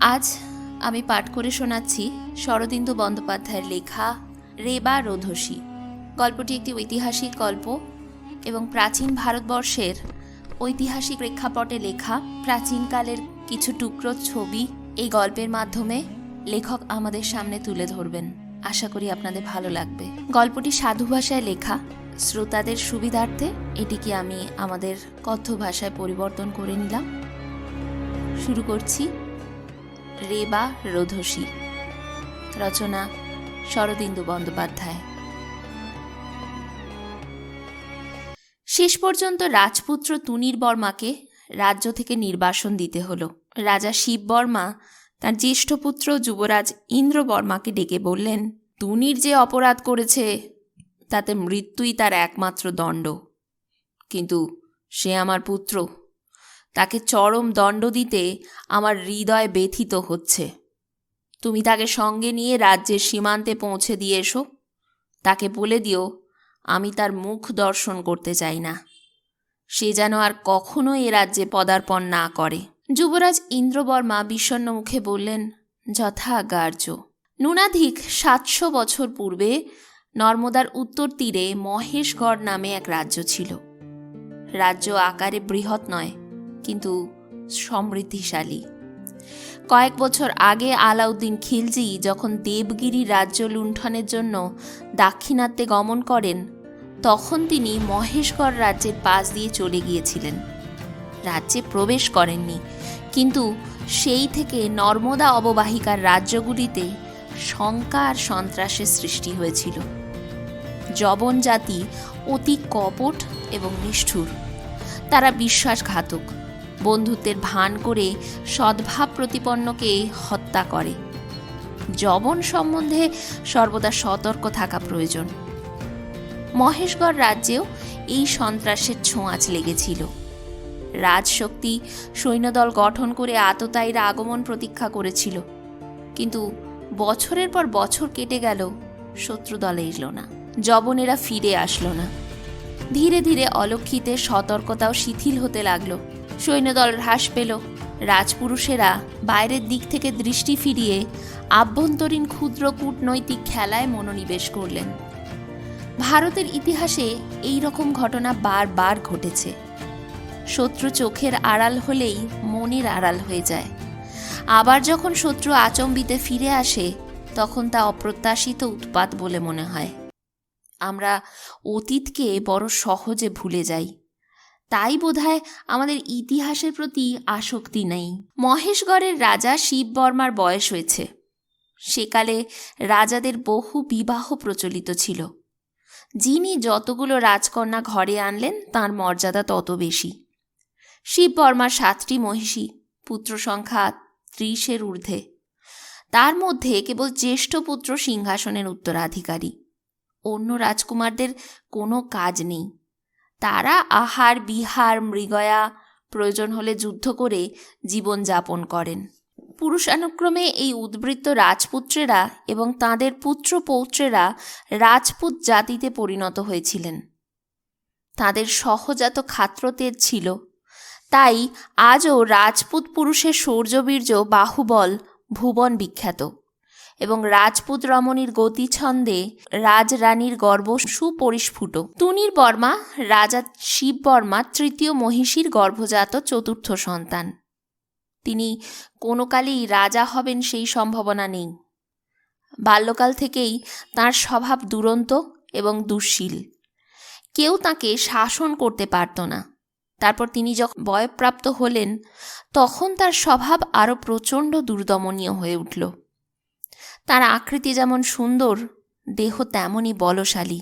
আজ আমি পাঠ করে শোনাচ্ছি শরদিন্দু বন্দ্যোপাধ্যায়ের লেখা রেবা রোধসী। গল্পটি একটি ঐতিহাসিক গল্প এবং প্রাচীন ভারতবর্ষের ঐতিহাসিক প্রেক্ষাপটে লেখা। প্রাচীনকালের কিছু টুকরো ছবি এই গল্পের মাধ্যমে লেখক আমাদের সামনে তুলে ধরবেন। আশা করি আপনাদের ভালো লাগবে। গল্পটি সাধু ভাষায় লেখা। শ্রোতাদের সুবিধার্থে এটিকে আমি আমাদের কথ্য ভাষায় পরিবর্তন করে নিলাম। শুরু করছি রেবা রোধসী। রচনা শরদিন্দু বন্দ্যোপাধ্যায়। শেষ পর্যন্ত রাজপুত্র তুনির বর্মাকে রাজ্য থেকে নির্বাসন দিতে হলো। রাজা শিব বর্মা, তার জ্যেষ্ঠ পুত্র যুবরাজ ইন্দ্র বর্মাকে ডেকে বললেন, তুনির যে অপরাধ করেছে, তাতে মৃত্যুই তার একমাত্র দণ্ড। কিন্তু সে আমার পুত্র তাকে চরম দণ্ড দিতে আমার হৃদয় ব্যথিত হচ্ছে। তুমি তাকে সঙ্গে নিয়ে রাজ্যের সীমান্তে পৌঁছে দিয়ে এসো। তাকে বলে দিও, আমি তার মুখ দর্শন করতে চাই না। সে যেন আর কখনো এ রাজ্যে পদার্পণ না করে। যুবরাজ ইন্দ্রবর্মা বিষণ্ণ মুখে বললেন, যথাগার্য। নুনাধিক সাতশো বছর পূর্বে নর্মদার উত্তর তীরে মহেশগড় নামে এক রাজ্য ছিল। রাজ্য আকারে বৃহৎ নয় কিন্তু সমৃদ্ধিশালী। কয়েক বছর আগে আলাউদ্দিন খিলজি যখন দেবগিরি রাজ্য লুণ্ঠনের জন্য দাক্ষিণাত্যে গমন করেন, তখন তিনি মহেশগড় রাজ্যের পাশ দিয়ে চলে গিয়েছিলেন। রাজ্যে প্রবেশ করেননি, কিন্তু সেই থেকে নর্মদা অববাহিকার রাজ্যগুলিতে শঙ্কা আর সন্ত্রাসের সৃষ্টি হয়েছিল। জবন জাতি অতি কপট এবং নিষ্ঠুর। তারা বিশ্বাসঘাতক। বন্ধুত্বের ভান করে সদ্ভাব প্রতিপন্নকে হত্যা করে। জবন সম্বন্ধে সর্বদা সতর্ক থাকা প্রয়োজন। মহেশগড় রাজ্যেও এই সন্ত্রাসের ছোঁয়াচ লেগেছিল। রাজশক্তি সৈন্যদল গঠন করে আততায়ীরা আগমন প্রতীক্ষা করেছিল। কিন্তু বছরের পর বছর কেটে গেল, শত্রু দলে এলো না জবনেরা ফিরে আসলো না। ধীরে ধীরে অলক্ষিতে সতর্কতাও শিথিল হতে লাগল। সৈন্যদল হ্রাস পেল। রাজপুরুষেরা বাইরের দিক থেকে দৃষ্টি ফিরিয়ে আভ্যন্তরীণ ক্ষুদ্র কূটনৈতিক খেলায় মনোনিবেশ করলেন। ভারতের ইতিহাসে এই রকম ঘটনা বারবার ঘটেছে। শত্রু চোখের আড়াল হলেই মনের আড়াল হয়ে যায়। আবার যখন শত্রু আচম্বিতে ফিরে আসে, তখন তা অপ্রত্যাশিত উৎপাত বলে মনে হয়। আমরা অতীতকে বড় সহজে ভুলে যাই। তাই বোধহয় আমাদের ইতিহাসের প্রতি আসক্তি নেই। মহেশগড়ের রাজা শিব বর্মার বয়স হয়েছে। সেকালে রাজাদের বহু বিবাহ প্রচলিত ছিল। যিনি যতগুলো রাজকন্যা ঘরে আনলেন, তার মর্যাদা তত বেশি। শিব বর্মার সাতটি মহিষী, পুত্র সংখ্যা ত্রিশের ঊর্ধ্বে। তার মধ্যে কেবল জ্যেষ্ঠ পুত্র সিংহাসনের উত্তরাধিকারী। অন্য রাজকুমারদের কোনো কাজ নেই। তারা আহার, বিহার, মৃগয়া প্রয়োজন হলে যুদ্ধ করে জীবন যাপন করেন। পুরুষানুক্রমে এই উদ্বৃত্ত রাজপুত্রেরা এবং তাদের পুত্র পৌত্রেরা রাজপুত জাতিতে পরিণত হয়েছিলেন। তাদের সহজাত খাত্রতেজ ছিল। তাই আজও রাজপুত পুরুষের শৌর্যবীর্য বাহুবল, ভুবন বিখ্যাত। এবং রাজপুত রমণীর গতি গতিছন্দে রাজরানীর গর্ব সুপরিস্ফুট। তুনির বর্মা, রাজা শিব বর্মা, তৃতীয় মহিষীর গর্ভজাত চতুর্থ সন্তান। তিনি কোনো কালেই রাজা হবেন সেই সম্ভাবনা নেই। বাল্যকাল থেকেই তার স্বভাব দুরন্ত এবং দুঃশীল। কেউ তাকে শাসন করতে পারত না। তারপর তিনি যখন বয়প্রাপ্ত হলেন, তখন তার স্বভাব আরও প্রচণ্ড দুর্দমনীয় হয়ে উঠল। তার আকৃতি যেমন সুন্দর, দেহ তেমনই বলশালী।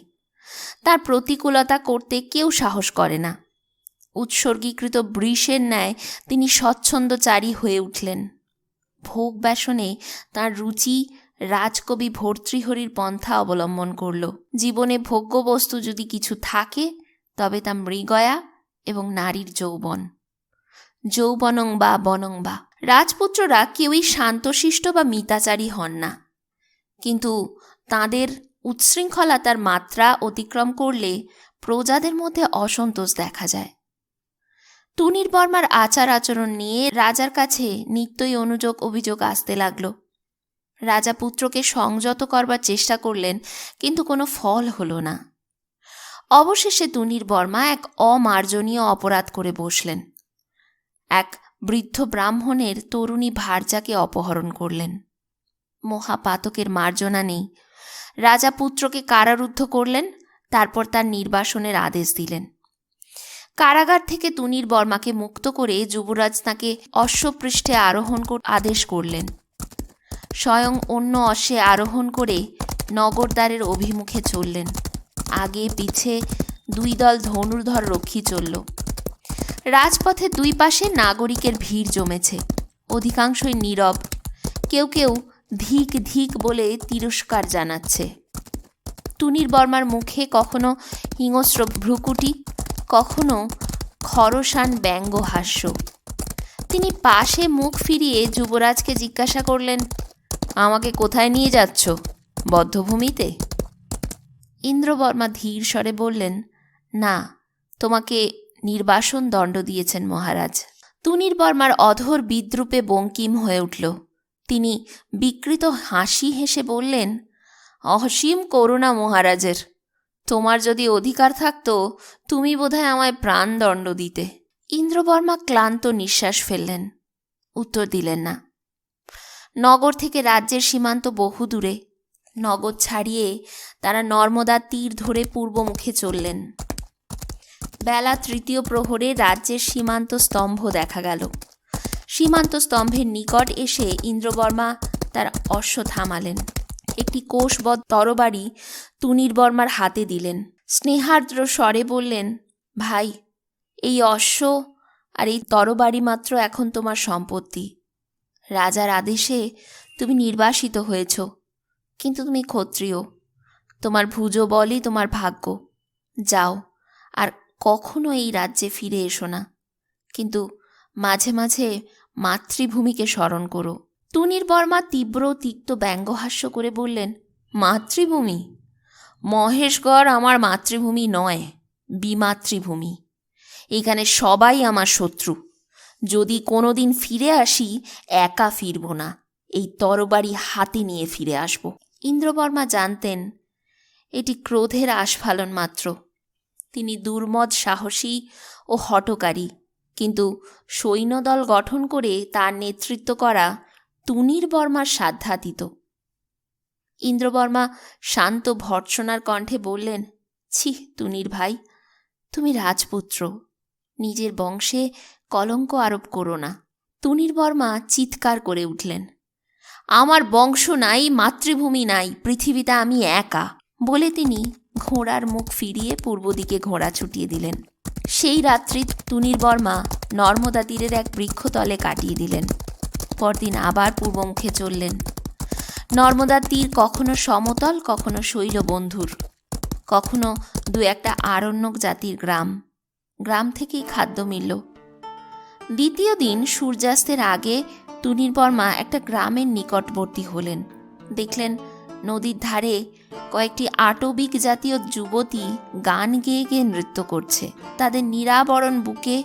তার প্রতিকূলতা করতে কেউ সাহস করে না। উৎসর্গীকৃত বৃষের ন্যায় তিনি স্বচ্ছন্দচারী হয়ে উঠলেন। ভোগ ব্যাসনে তার রুচি রাজকবি ভর্তৃহরির পন্থা অবলম্বন করল। জীবনে ভোগ্যবস্তু যদি কিছু থাকে, তবে তা মৃগয়া এবং নারীর যৌবন। যৌবনং বা বনং বা। রাজপুত্ররা কেউই শান্তশিষ্ট বা মিতাচারী হন না। কিন্তু তাদের উচ্ছৃঙ্খলতার মাত্রা অতিক্রম করলে প্রজাদের মধ্যে অসন্তোষ দেখা যায়। টুনির বর্মার আচার আচরণ নিয়ে রাজার কাছে নিত্যই অনুযোগ অভিযোগ আসতে লাগল। রাজা পুত্রকে সংযত করবার চেষ্টা করলেন, কিন্তু কোনো ফল হলো না। অবশেষে তুনির বর্মা এক অমার্জনীয় অপরাধ করে বসলেন। এক বৃদ্ধ ব্রাহ্মণের তরুণী ভার্যাকে অপহরণ করলেন। মহাপাতকের মার্জনা নেই। রাজা পুত্রকে কারারুদ্ধ করলেন, তারপর তার নির্বাসনের আদেশ দিলেন। কারাগার থেকে তুনির বর্মাকে মুক্ত করে যুবরাজ তাকে অশ্বপৃষ্ঠে আরোহণ আদেশ করলেন। স্বয়ং অন্য অশ্বে আরোহণ করে নগরদ্বারের অভিমুখে চললেন। আগে পিছে দুই দল ধনুর্ধর রক্ষী চলল। রাজপথে দুই পাশে নাগরিকের ভিড় জমেছে। অধিকাংশই নীরব। কেউ কেউ ধিক ধিক বলে তিরস্কার জানাচ্ছে। টুনির বর্মার মুখে কখনো হিংস্র ভ্রুকুটি, কখনো খরসান ব্যঙ্গ হাস্য। তিনি পাশে মুখ ফিরিয়ে যুবরাজকে জিজ্ঞাসা করলেন, আমাকে কোথায় নিয়ে যাচ্ছ? বদ্ধভূমিতে? ইন্দ্রবর্মা ধীর স্বরে বললেন, না, তোমাকে নির্বাসন দণ্ড দিয়েছেন মহারাজ। তুনির বর্মার অধর বিদ্রুপে বঙ্কিম হয়ে উঠল। তিনি বিকৃত হাসি হেসে বললেন, অসীম করুণা মহারাজের, তোমার যদি অধিকার থাকতো, তুমি বোধহয় আমায় প্রাণদণ্ড দিতে ইন্দ্রবর্মা ক্লান্ত নিঃশ্বাস ফেললেন। উত্তর দিলেন না। নগর থেকে রাজ্যের সীমান্ত বহু দূরে, নগর ছাড়িয়ে তারা নর্মদার তীর ধরে পূর্বমুখে চললেন। বেলা তৃতীয় প্রহরে রাজ্যের সীমান্ত স্তম্ভ দেখা গেল। সীমান্ত স্তম্ভের নিকট এসে ইন্দ্রবর্মা তার অশ্ব থামালেন। একটি কোষবধ তরবারি তুনির বর্মার হাতে দিলেন। স্নেহার্দ্র স্বরে বললেন, ভাই, এই অশ্ব আর এই তরবারি মাত্র এখন তোমার সম্পত্তি। রাজার আদেশে তুমি নির্বাসিত হয়েছ, কিন্তু তুমি ক্ষত্রিয়। তোমার ভুজো বলই তোমার ভাগ্য। যাও, আর কখনো এই রাজ্যে ফিরে এসো না। কিন্তু মাঝে মাঝে মাতৃভূমিকে স্মরণ করো। টুনির বর্মা তীব্র, তিক্ত ব্যঙ্গহাস্য করে বললেন, মাতৃভূমি? মহেশগড় আমার মাতৃভূমি নয়, বিমাতৃভূমি। এখানে সবাই আমার শত্রু। যদি কোনোদিন ফিরে আসি, একা ফিরব না। এই তরবারি হাতে নিয়ে ফিরে আসব। ইন্দ্রবর্মা জানতেন, এটি ক্রোধের আস্ফালন মাত্র। তিনি দুর্মদ, সাহসী ও হটকারী কিন্তু সৈন্যদল গঠন করে তার নেতৃত্ব করা তুনির বর্মার সাধ্যাতীত। ইন্দ্রবর্মা শান্ত ভর্ৎসনার কণ্ঠে বললেন, ছি, তুনির ভাই, তুমি রাজপুত্র, নিজের বংশে কলঙ্ক আরোপ করো না। তুনির বর্মা চিৎকার করে উঠলেন, আমার বংশ নাই, মাতৃভূমি নাই, পৃথিবীতে আমি একা। বলে তিনি ঘোড়ার মুখ ফিরিয়ে পূর্ব দিকে ঘোড়া ছুটিয়ে দিলেন। সেই রাত্রি তুনির বর্মা নর্মদা তীরের এক বৃক্ষতলে কাটিয়ে দিলেন। পরদিন আবার পূর্বমুখে চললেন। নর্মদার তীর কখনো সমতল, কখনো শৈলবন্ধুর, কখনো দু একটা আরণ্যক জাতির গ্রাম। গ্রাম থেকেই খাদ্য মিলল। দ্বিতীয় দিন সূর্যাস্তের আগে তুনির বর্মা একটা গ্রামের নিকটবর্তী হলেন। দেখলেন নদীর ধারে কয়েকটি আটবিক জাতীয় যুবতী গান গেয়ে গেয়ে নৃত্য করছে। তাদের নিরাবরণ বুকে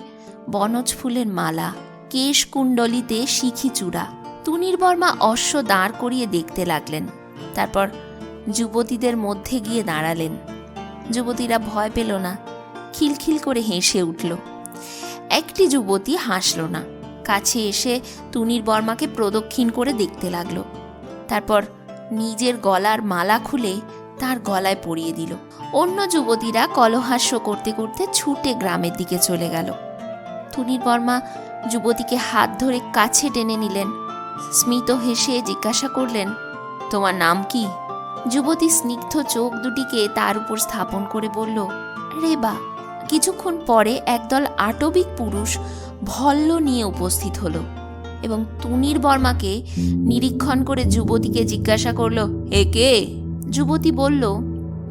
বনজ ফুলের মালা, কেশ কুণ্ডলিতে শিখি চূড়া। তুনির বর্মা অশ্ব দাঁড় করিয়ে দেখতে লাগলেন। তারপর যুবতীদের মধ্যে গিয়ে দাঁড়ালেন। যুবতীরা ভয় পেল না, খিলখিল করে হেসে উঠল। একটি যুবতী হাসল না। কাছে এসে তুনির বর্মাকে প্রদক্ষিণ করে দেখতে লাগল। তারপর নিজের গলার মালা খুলে তার গলায় পরিয়ে দিল। অন্য যুবতীরা কলহাস্য করতে করতে ছুটে গ্রামের দিকে চলে গেল। তুনির বর্মা যুবতীকে হাত ধরে কাছে টেনে নিলেন। স্মিত হেসে জিজ্ঞাসা করলেন, তোমার নাম কি? যুবতী স্নিগ্ধ চোখ দুটিকে তার উপর স্থাপন করে বলল রেবা কিছুক্ষণ পরে একদল আটবিক পুরুষ ভল্ল নিয়ে উপস্থিত হলো। এবং তুনির বর্মাকে নিরীক্ষণ করে যুবতীকে জিজ্ঞাসা করল, এ কে? যুবতী বলল,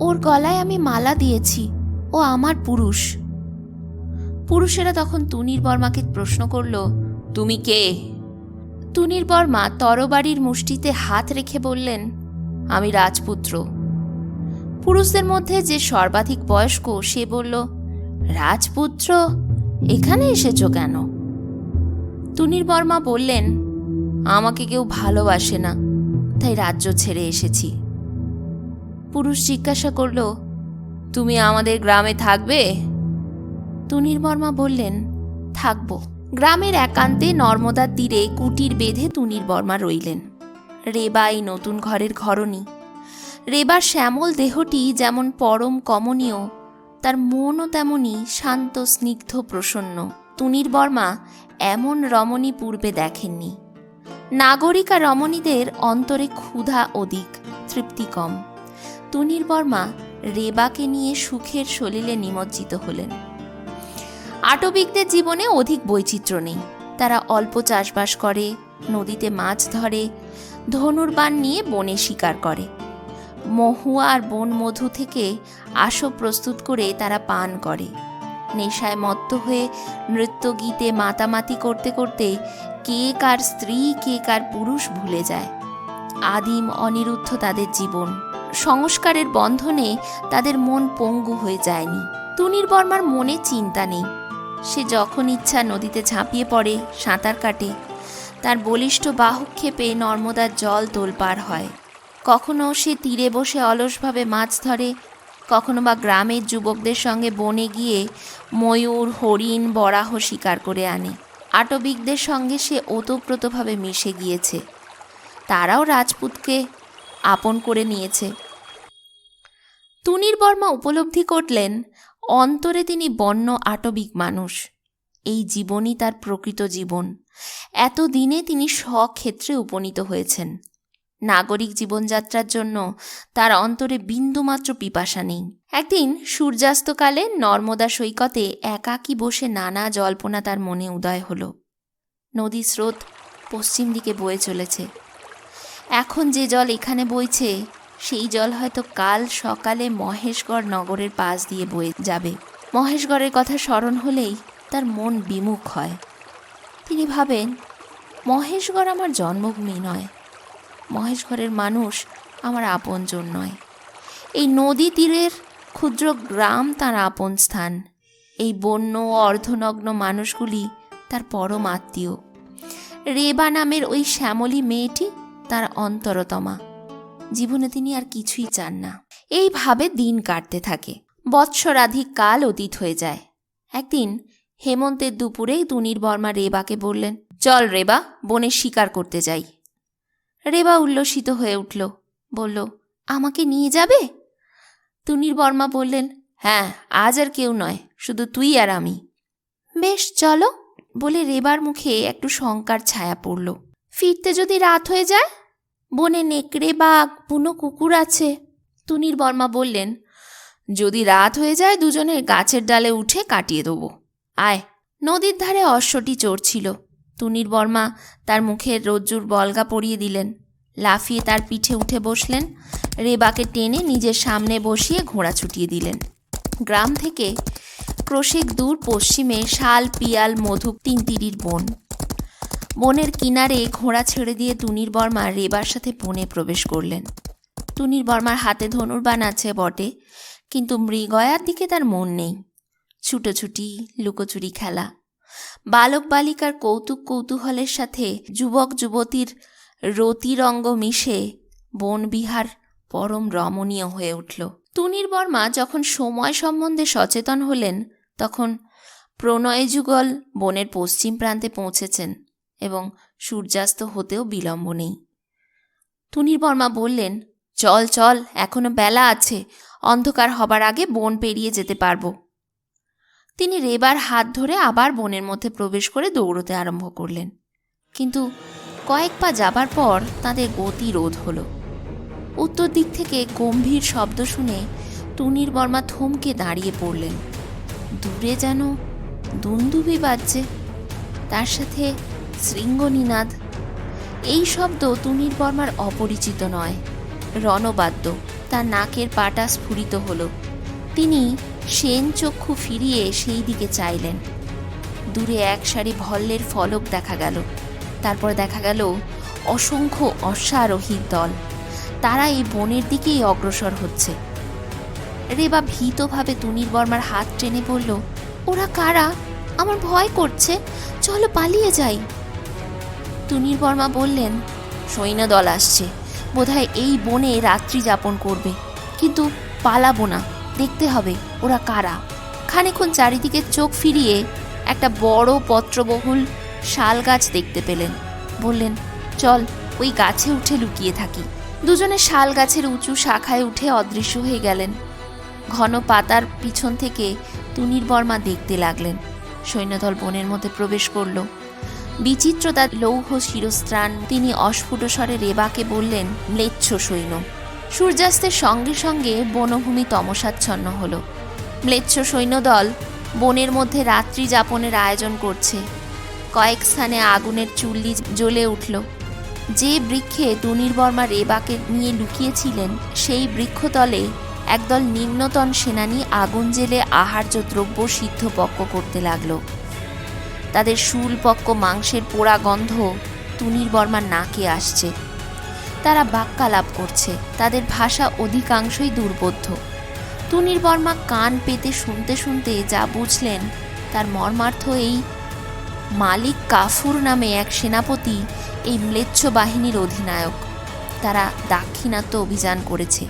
ওর গলায় আমি মালা দিয়েছি, ও আমার পুরুষ। পুরুষেরা তখন তুনির বর্মাকে প্রশ্ন করল, তুমি কে? তুনির বর্মা তরবারির মুষ্টিতে হাত রেখে বললেন, আমি রাজপুত্র। পুরুষদের মধ্যে যে সর্বাধিক বয়স্ক, সে বলল, রাজপুত্র, এখানে এসেছ কেন? তুনির বর্মা বললেন, আমাকে কেউ ভালোবাসে না, তাই রাজ্য ছেড়ে এসেছি। পুরুষ জিজ্ঞাসা করল, তুমি আমাদের গ্রামে থাকবে? তুনির বর্মা বললেন, থাকব। গ্রামের একান্তে নর্মদার তীরে কুটির বেঁধে তুনির বর্মা রইলেন। রেবা এই নতুন ঘরের ঘরণী। রেবার শ্যামল দেহটি যেমন পরম কমনীয়, তার মনও তেমনই শান্ত, স্নিগ্ধ, প্রসন্ন। তুনির বর্মা এমন রমণী পূর্বে দেখেননি। নাগরিকা রমণীদের অন্তরে ক্ষুধা অধিক, তৃপ্তি কম। তুনির বর্মা রেবাকে নিয়ে সুখের সলিলে নিমজ্জিত হলেন। আটবিকদের জীবনে অধিক বৈচিত্র্য নেই। তারা অল্প চাষবাস করে, নদীতে মাছ ধরে ধনুর্বান নিয়ে বনে শিকার করে। মহুয়া আর বন মধু থেকে আসব প্রস্তুত করে তারা পান করে। নেশায় মত্ত হয়ে নৃত্য গীতে মাতামাতি করতে করতে কে কার স্ত্রী, কে কার পুরুষ ভুলে যায়। আদিম অনিরুদ্ধ তাদের জীবন। সংস্কারের বন্ধনে তাদের মন পঙ্গু হয়ে যায়নি। তুনির বর্মার মনে চিন্তা নেই। সে যখন ইচ্ছা নদীতে ঝাঁপিয়ে পড়ে সাঁতার কাটে। তার বলিষ্ঠ বাহুক্ষেপে নর্মদার জল তোলপার হয়। কখনো সে তীরে বসে অলসভাবে মাছ ধরে কখনো বা গ্রামের যুবকদের সঙ্গে বনে গিয়ে ময়ূর, হরিণ, বরাহ শিকার করে আনে। আটবিকদের সঙ্গে সে ওতপ্রোতভাবে মিশে গিয়েছে। তারাও রাজপুতকে আপন করে নিয়েছে। তুনির বর্মা উপলব্ধি করলেন, অন্তরে তিনি বন্য আটবিক মানুষ। এই জীবনই তার প্রকৃত জীবন। এতদিনে তিনি স্বক্ষেত্রে উপনীত হয়েছেন। নাগরিক জীবনযাত্রার জন্য তার অন্তরে বিন্দুমাত্র পিপাসা নেই। একদিন সূর্যাস্তকালে নর্মদা সৈকতে একাকী বসে নানা জল্পনা তার মনে উদয় হলো। নদী স্রোত পশ্চিম দিকে বয়ে চলেছে। এখন যে জল এখানে বইছে, সেই জল হয়তো কাল সকালে মহেশগড় নগরের পাশ দিয়ে বয়ে যাবে। মহেশগড়ের কথা স্মরণ হলেই তার মন বিমুখ হয়। তিনি ভাবেন, মহেশগড় আমার জন্মভূমি নয় মহেশগড়ের মানুষ আমার আপনজন নয়। এই নদী তীরের ক্ষুদ্র গ্রাম তার আপন স্থান। এই বন্য অর্ধনগ্ন মানুষগুলি তার পরম আত্মীয়। রেবা নামের ওই শ্যামলী মেয়েটি তার অন্তরতমা। জীবনে তিনি আর কিছুই চান না। এইভাবে দিন কাটতে থাকে। বৎসরাধিক কাল অতীত হয়ে যায়। একদিন হেমন্তের দুপুরে তুনির বর্মা রেবাকে বললেন, চল রেবা, বনে শিকার করতে যাই। রেবা উল্লসিত হয়ে উঠল, বলল, আমাকে নিয়ে যাবে? তুনির বর্মা বললেন হ্যাঁ আজ আর কেউ নয়, শুধু তুই আর আমি। বেশ, চলো, বলে রেবার মুখে একটু শঙ্কার ছায়া পড়ল। ফিরতে যদি রাত হয়ে যায়? বনে নেকড়ে বাঘ বুনো কুকুর আছে। তুনির বর্মা বললেন, যদি রাত হয়ে যায় দুজনের গাছের ডালে উঠে কাটিয়ে দেবো। আয়। নদীর ধারে অশ্বটি চড়ছিল। তুনির বর্মা তার মুখে রজ্জুর বলগা পরিয়ে দিলেন। লাফিয়ে তার পিঠে উঠে বসলেন। রেবাকে টেনে নিজের সামনে বসিয়ে ঘোড়া ছুটিয়ে দিলেন। গ্রাম থেকে ক্রোশেক দূর পশ্চিমে শাল, পিয়াল, মধু তিনতিরির বন। বনের কিনারে ঘোড়া ছেড়ে দিয়ে তুনির বর্মা রেবার সাথে বনে প্রবেশ করলেন। তুনির বর্মার হাতে ধনুর্বান আছে বটে, কিন্তু মৃগয়ার দিকে তার মন নেই। ছুটোছুটি, লুকোচুরি খেলা। বালক বালিকার কৌতুক কৌতূহলের সাথে যুবক যুবতীর রতিরঙ্গ মিশে বনবিহার পরম রমণীয় হয়ে উঠল। তুনির বর্মা যখন সময় সম্বন্ধে সচেতন হলেন, তখন প্রণয় যুগল বনের পশ্চিম প্রান্তে পৌঁছেছেন এবং সূর্যাস্ত হতেও বিলম্ব নেই। তুনির বর্মা বললেন, চল চল, এখনও বেলা আছে, অন্ধকার হবার আগে বন পেরিয়ে যেতে পারব। তিনি রেবার হাত ধরে আবার বনের মধ্যে প্রবেশ করে দৌড়তে আরম্ভ করলেন। কিন্তু কয়েক পা যাবার পর তাদের গতি রোধ হলো। উত্তর দিক থেকে গম্ভীর শব্দ শুনে টুনির বর্মা থমকে দাঁড়িয়ে পড়লেন। দূরে যেন দুন্দুবি বাজছে। তার সাথে শৃঙ্গনিনাদ। এই শব্দ তুনির বর্মার অপরিচিত নয়, রণবাদ্য। তার নাকের পাটা স্ফুরিত হলো। তিনি সেন চক্ষু ফিরিয়ে সেই দিকে চাইলেন। দূরে এক সারি ভল্লের ফলক দেখা গেল। তারপর দেখা গেল অসংখ্য অশ্বারোহীর দল। তারা এই বনের দিকেই অগ্রসর হচ্ছে। রেবা ভীতভাবে তুনির বর্মার হাত টেনে বলল, ওরা কারা? আমার ভয় করছে। চলো পালিয়ে যাই। তুনির বর্মা বললেন সৈন্যদল আসছে। বোধহয় এই বনে রাত্রি যাপন করবে। কিন্তু পালাবো না। দেখতে হবে ওরা কারা। খানিক্ষণ চারিদিকে চোখ ফিরিয়ে একটা বড় পত্রবহুল শাল গাছ দেখতে পেলেন। বললেন, চল, ওই গাছে উঠে লুকিয়ে থাকি। দুজনে শাল গাছের উঁচু শাখায় উঠে অদৃশ্য হয়ে গেলেন। ঘন পাতার পিছন থেকে তুনির বর্মা দেখতে লাগলেন। সৈন্যদল বনের মধ্যে প্রবেশ করল। বিচিত্র তার লৌহ শিরস্ত্রাণ, তিনি অস্ফুট স্বরে রেবাকে বললেন ম্লেচ্ছ সৈন্য। সূর্যাস্তের সঙ্গে সঙ্গে বনভূমি তমসাচ্ছন্ন হল। ম্লেচ্ছ সৈন্যদল বনের মধ্যে রাত্রি যাপনের আয়োজন করছে। কয়েক স্থানে আগুনের চুল্লি জ্বলে উঠল। যে বৃক্ষে তুনির বর্মা রেবাকে নিয়ে লুকিয়েছিলেন, সেই বৃক্ষতলে একদল নিম্নতন সেনানী আগুন জেলে আহার্য দ্রব্য সিদ্ধ সিদ্ধপক্ক করতে লাগল। তাদের শুলপক্ক মাংসের পোড়া গন্ধ তুনির বর্মার নাকে আসছে। তারা বাক্যালাপ করছে। তাদের ভাষা অধিকাংশই দুর্বোধ্য। তুনির বর্মা কান পেতে শুনতে শুনতে যা বুঝলেন, তার মর্মার্থ এই মালিক কাফুর নামে এক সেনাপতি, এই ম্লেচ্ছ বাহিনীর অধিনায়ক। তারা দাক্ষিণাত্য অভিযান করেছে।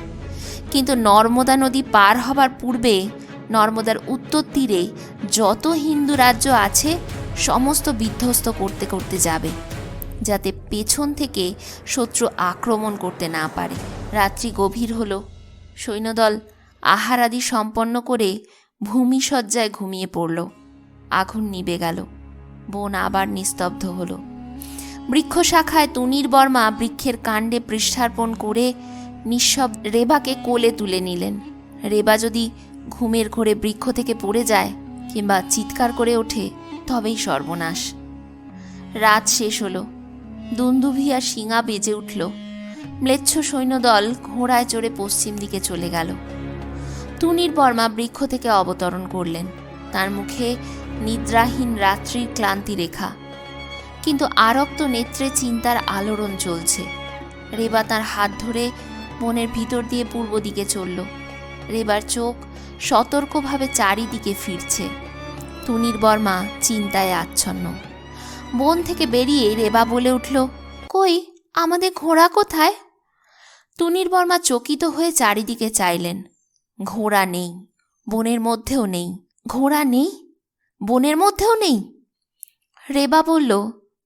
কিন্তু নর্মদা নদী পার হবার পূর্বে নর্মদার উত্তর তীরে যত হিন্দু রাজ্য আছে, সমস্ত বিধ্বস্ত করতে করতে যাবে। যাতে পেছন থেকে শত্রু আক্রমণ করতে না পারে। রাত্রি গভীর হলো। সৈন্যদল আহার আদি সম্পন্ন করে ভূমিসজ্জায় ঘুমিয়ে পড়ল। আগুন নিবে গেল। বন আবার নিস্তব্ধ হলো। বৃক্ষ শাখায় তুনির বর্মা বৃক্ষের কাণ্ডে পৃষ্ঠার্পণ করে নিঃশব রেবাকে কোলে তুলে নিলেন। রেবা যদি ঘুমের ঘোরে বৃক্ষ থেকে পড়ে যায় কিংবা চিৎকার করে ওঠে, তবেই সর্বনাশ। রাত শেষ হলো। দুন্দুভি আর শিঙা বেজে উঠল। ম্লেচ্ছ সৈন্যদল ঘোড়ায় চড়ে পশ্চিম দিকে চলে গেল। তুনির বর্মা বৃক্ষ থেকে অবতরণ করলেন। তার মুখে নিদ্রাহীন রাত্রির ক্লান্তি রেখা। কিন্তু আরক্ত নেত্রে চিন্তার আলোড়ন চলছে। রেবা তার হাত ধরে বনের ভিতর দিয়ে পূর্ব দিকে চলল। রেবার চোখ সতর্কভাবে চারিদিকে ফিরছে। তুনির বর্মা চিন্তায় আচ্ছন্ন। বন থেকে বেরিয়ে রেবা বলে উঠল, কই, আমাদের ঘোড়া কোথায়? তুনির বর্মা চকিত হয়ে চারিদিকে চাইলেন, ঘোড়া নেই, বনের মধ্যেও নেই, ঘোড়া নেই? বনের মধ্যেও নেই? রেবা বলল,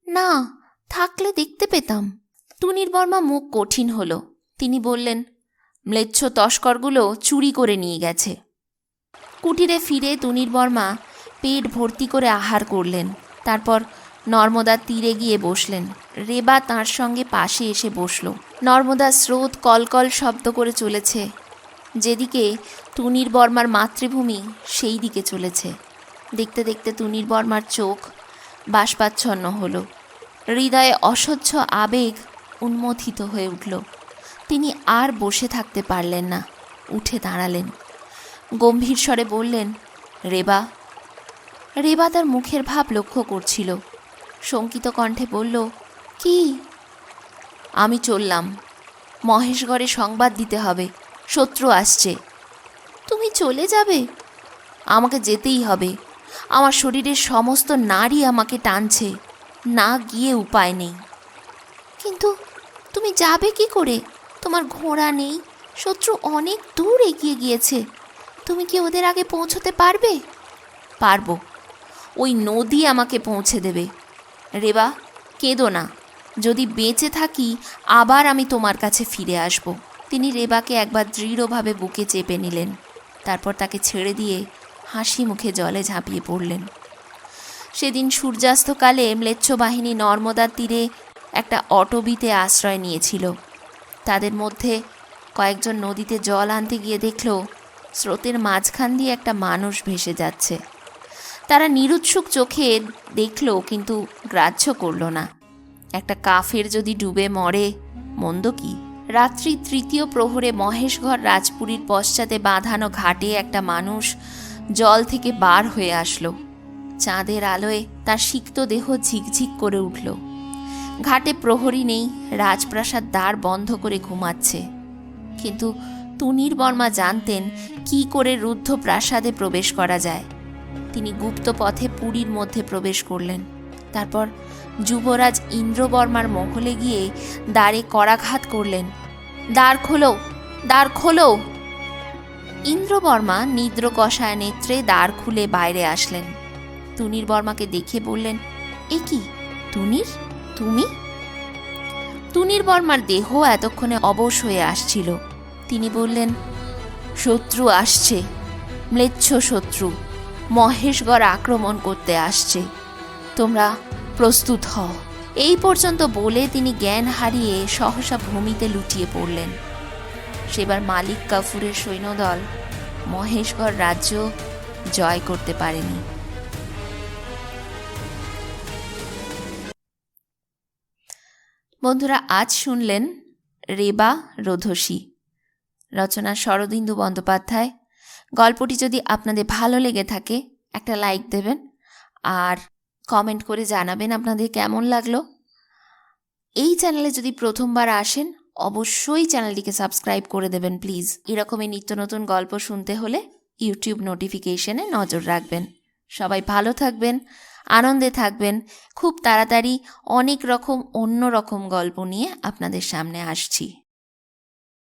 না, থাকলে দেখতে পেতাম। তুনির বর্মা মুখ কঠিন হলো, তিনি বললেন, ম্লেচ্ছ তস্করগুলো চুরি করে নিয়ে গেছে। কুটিরে ফিরে তুনির বর্মা পেট ভর্তি করে আহার করলেন, তারপর নর্মদার তীরে গিয়ে বসলেন। রেবা তার সঙ্গে পাশে এসে বসল। নর্মদার স্রোত কলকল শব্দ করে চলেছে। যেদিকে তুনির বর্মার মাতৃভূমি, সেই দিকে চলেছে। দেখতে দেখতে তুনির বর্মার চোখ বাষ্পাচ্ছন্ন হলো। হৃদয়ে অসহ্য আবেগ উন্মথিত হয়ে উঠল। তিনি আর বসে থাকতে পারলেন না। উঠে দাঁড়ালেন। গম্ভীর স্বরে বললেন, রেবা। রেবা তার মুখের ভাব লক্ষ্য করছিল। শঙ্কিত কণ্ঠে বলল, কি? আমি চললাম। মহেশগড়ে সংবাদ দিতে হবে। শত্রু আসছে। তুমি চলে যাবে? আমাকে যেতেই হবে। আমার শরীরের সমস্ত নারী আমাকে টানছে। না গিয়ে উপায় নেই। কিন্তু তুমি যাবে কি করে? তোমার ঘোড়া নেই। শত্রু অনেক দূর এগিয়ে গিয়েছে। তুমি কি ওদের আগে পৌঁছতে পারবে? পারব। ওই নদী আমাকে পৌঁছে দেবে। রেবা কেঁদো না। যদি বেঁচে থাকি, আবার আমি তোমার কাছে ফিরে আসব। তিনি রেবাকে একবার দৃঢ়ভাবে বুকে চেপে নিলেন। তারপর তাকে ছেড়ে দিয়ে হাসি মুখে জলে ঝাঁপিয়ে পড়লেন। সেদিন সূর্যাস্তকালে ম্লেচ্ছ বাহিনী নর্মদার তীরে একটা অটবিতে আশ্রয় নিয়েছিল। তাদের মধ্যে কয়েকজন নদীতে জল আনতে গিয়ে দেখল, স্রোতের মাঝখান দিয়ে একটা মানুষ ভেসে যাচ্ছে। তারা নিরুৎসুক চোখে দেখল, কিন্তু গ্রাহ্য করল না। একটা কাফের যদি ডুবে মরে, মন্দ কি? রাত্রি তৃতীয় প্রহরে মহেশঘর রাজপুরীর পশ্চাতে বাঁধানো ঘাটে একটা মানুষ জল থেকে বার হয়ে আসলো। চাঁদের আলোয় তার সিক্ত দেহ ঝিকঝিক করে উঠল। ঘাটে প্রহরী নেই, রাজপ্রাসাদ দ্বার বন্ধ করে ঘুমাচ্ছে। কিন্তু তুনির বর্মা জানতেন কি করে রুদ্ধ প্রাসাদে প্রবেশ করা যায়। তিনি গুপ্ত পথে পুরীর মধ্যে প্রবেশ করলেন। তারপর যুবরাজ ইন্দ্রবর্মার মহলে গিয়ে দ্বারে করাঘাত করলেন। দ্বার খোলো দ্বার খোলো। ইন্দ্রবর্মা নিদ্র কষায় নেত্রে দ্বার খুলে বাইরে আসলেন। তুনির বর্মাকে দেখে বললেন, এ কি, তুনির? তুমি? তুনির বর্মার দেহ এতক্ষণে অবশ হয়ে আসছিল। তিনি বললেন, শত্রু আসছে, ম্লেচ্ছ শত্রু। মহেশগড় আক্রমণ করতে আসছে। তোমরা প্রস্তুত হও। এই পর্যন্ত বলে তিনি জ্ঞান হারিয়ে সহসা ভূমিতে লুটিয়ে পড়লেন। সেবার মালিক কাফুরের সৈন্যদল মহেশগড় রাজ্য জয় করতে পারেনি। বন্ধুরা, আজ শুনলেন রেবা রোধসী। রচনা শরদিন্দু বন্দ্যোপাধ্যায়। গল্পটি যদি আপনাদের ভালো লেগে থাকে, একটা লাইক দেবেন আর কমেন্ট করে জানাবেন আপনাদের কেমন লাগল। এই চ্যানেলে যদি প্রথমবার আসেন, অবশ্যই চ্যানেলটিকে সাবস্ক্রাইব করে দেবেন প্লিজ এরকমই নিত্য নতুন গল্প শুনতে হলে ইউটিউব নোটিফিকেশনে নজর রাখবেন। সবাই ভালো থাকবেন, আনন্দে থাকবেন। খুব তাড়াতাড়ি অনেক রকম অন্য রকম গল্প নিয়ে আপনাদের সামনে আসছি।